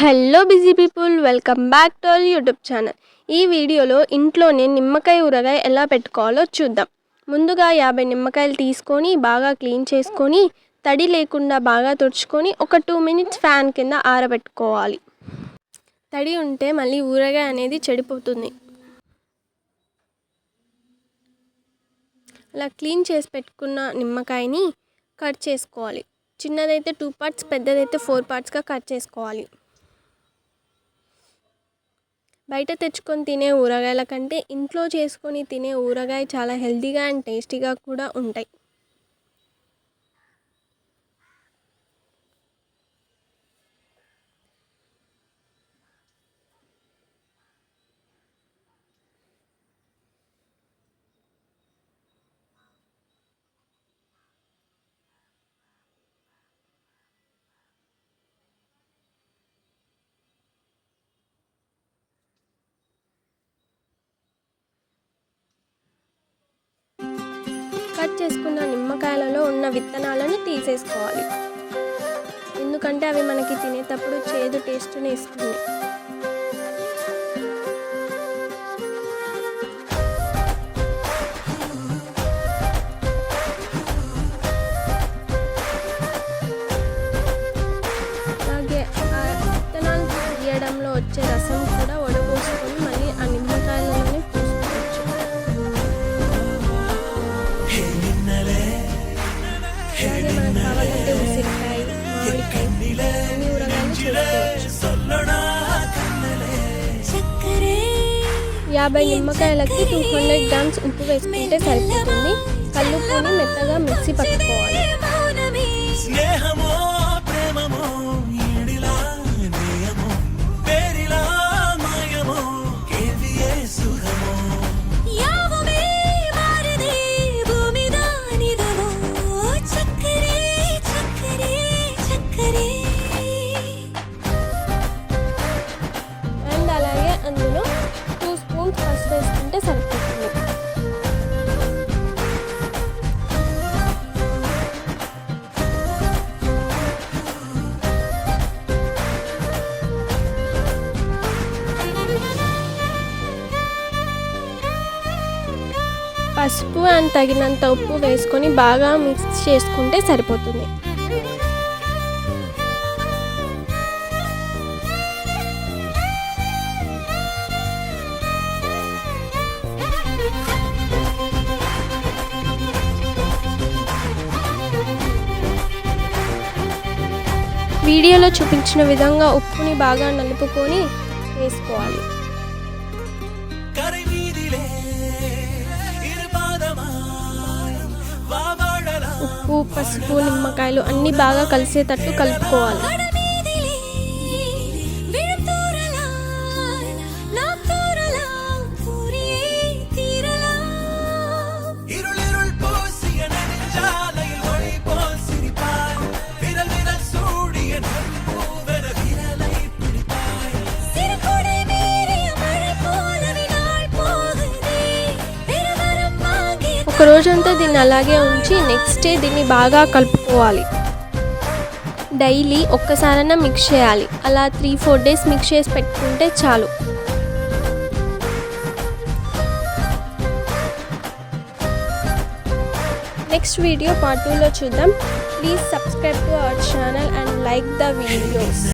Hello busy people welcome back to our YouTube channel ఈ వీడియోలో ఇంట్లోనే నిమ్మకాయ ఊరగాయ ఎలా పెట్టుకోవాలో చూద్దాం. ముందుగా యాభై నిమ్మకాయలు తీసుకొని బాగా క్లీన్ చేసుకొని తడి లేకుండా బాగా తుడుచుకొని ఒక టూ మినిట్స్ ఫ్యాన్ కింద ఆరబెట్టుకోవాలి. తడి ఉంటే మళ్ళీ ఊరగాయ అనేది చెడిపోతుంది. అలా క్లీన్ చేసి పెట్టుకున్న నిమ్మకాయని కట్ చేసుకోవాలి. చిన్నదైతే టూ పార్ట్స్ పెద్దదైతే ఫోర్ పార్ట్స్గా కట్ చేసుకోవాలి. బయట తెచ్చుకొని తినే ఊరగాయల కంటే ఇంట్లో చేసుకొని తినే ఊరగాయ చాలా హెల్తీగా అండ్ టేస్టీగా కూడా ఉంటాయి. కట్ చేసుకున్న నిమ్మకాయలలో ఉన్న విత్తనాలను తీసేసుకోవాలి. ఎందుకంటే అవి మనకి తినేటప్పుడు చేదు టేస్ట్ని ఇస్తుంది. అలాగే విత్తనాలు తీయడంలో వచ్చే రసం యాభై నిమ్మకాయలకి టూ హండ్రెడ్ గ్రామ్స్ ఉప్పు వేసుకుంటే సరిపోతుంది. కల్లుప్పుని మెత్తగా మిక్సీ పట్టుకోవాలి. పసుపు అండ్ తగినంత ఉప్పు వేసుకొని బాగా మిక్స్ చేసుకుంటే సరిపోతుంది. వీడియోలో చూపించిన విధంగా ఉప్పుని బాగా నలుపుకొని వేసుకోవాలి. ఉప్పు పసుపు నిమ్మకాయలు అన్నీ బాగా కలిసేటట్టు కలుపుకోవాలి. ఒక రోజంతా దీన్ని అలాగే ఉంచి నెక్స్ట్ డే దీన్ని బాగా కలుపుకోవాలి. డైలీ ఒక్కసారైనా మిక్స్ చేయాలి. అలా త్రీ ఫోర్ డేస్ మిక్స్ చేసి పెట్టుకుంటే చాలు. నెక్స్ట్ వీడియో పార్ట్ టూలో చూద్దాం. Please subscribe to our channel and like the videos